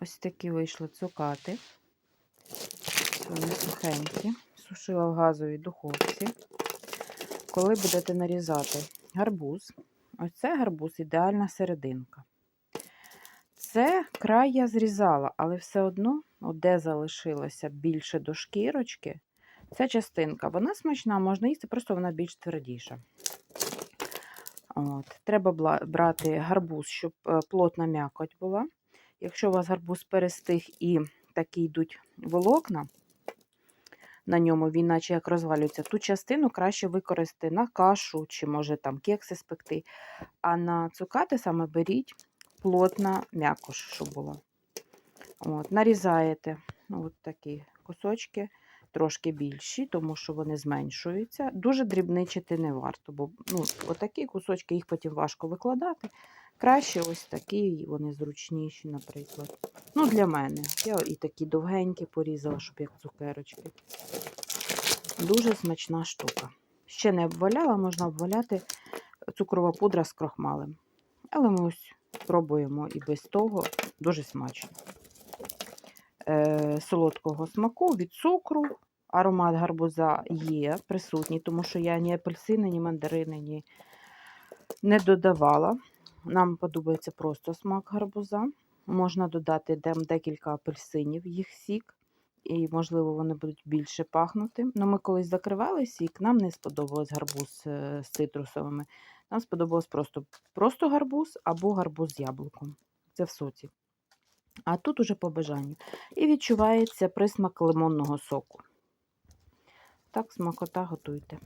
Ось такі вийшли цукати. Вони сухенькі. Сушила в газовій духовці. Коли будете нарізати гарбуз, ось це гарбуз ідеальна серединка. Це край я зрізала, але все одно, де залишилося більше до шкірочки, це частинка. Вона смачна, можна їсти, просто вона більш твердіша. От. Треба брати гарбуз, щоб е, плотна м'якоть була. Якщо у вас гарбуз перестиг і такі йдуть волокна, на ньому він наче як розвалюється, ту частину краще використати на кашу чи може там кекси спекти. А на цукати саме беріть плотна м'якош, щоб було. От, нарізаєте от такі кусочки, трошки більші, тому що вони зменшуються. Дуже дрібничити не варто, бо ну, отакі кусочки їх потім важко викладати. Краще ось такі, вони зручніші, наприклад. Ну, для мене. Я і такі довгенькі порізала, щоб як цукерочки. Дуже смачна штука. Ще не обваляла, можна обваляти цукрова пудра з крохмалем. Але ми ось пробуємо і без того дуже смачно. Е, солодкого смаку від цукру. Аромат гарбуза є присутній, тому що я ні апельсини, ні мандарини ні не додавала. Нам подобається просто смак гарбуза. Можна додати декілька апельсинів, їх сік, і, можливо, вони будуть більше пахнути. Ну, ми колись закривали сік, нам не сподобалось гарбуз е, з цитрусовими. Нам сподобалось просто, просто гарбуз або гарбуз з яблуком. Це в соці. А тут уже по бажанню. І відчувається присмак лимонного соку. Так, смакота готуйте.